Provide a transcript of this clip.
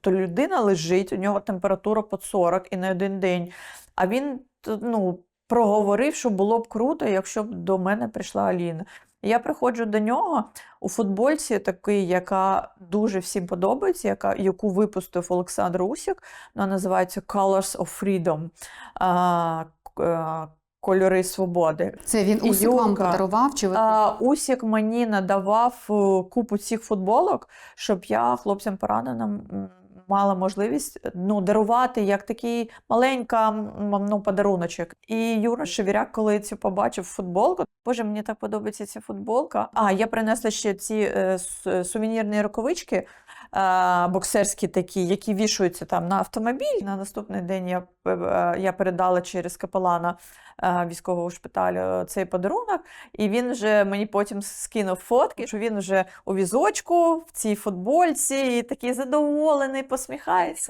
То людина лежить, у нього температура під 40 і не один день. А він ну, проговорив, що було б круто, якщо б до мене прийшла Аліна. Я приходжу до нього у футбольці, такий, яка дуже всім подобається, яка, яку випустив Олександр Усік. Вона називається Colors of Freedom. А, а, Кольори свободи. Це він І усік вам подарував? Чи ви А, Усік мені надавав е, купу цих футболок, щоб я хлопцям пораненим мала можливість ну, дарувати як такий маленька ну, подаруночок. І Юра Шевіряк, коли цю побачив футболку, боже, мені так подобається ця футболка. А я принесла ще ці е, сувенірні рукавички. Е, Боксерські такі, які вішуються там на автомобіль. На наступний день я, е, я передала через капелана е, військового шпиталю цей подарунок. І він вже мені потім скинув фотки, що він вже у візочку в цій футбольці, і такий задоволений, посміхається.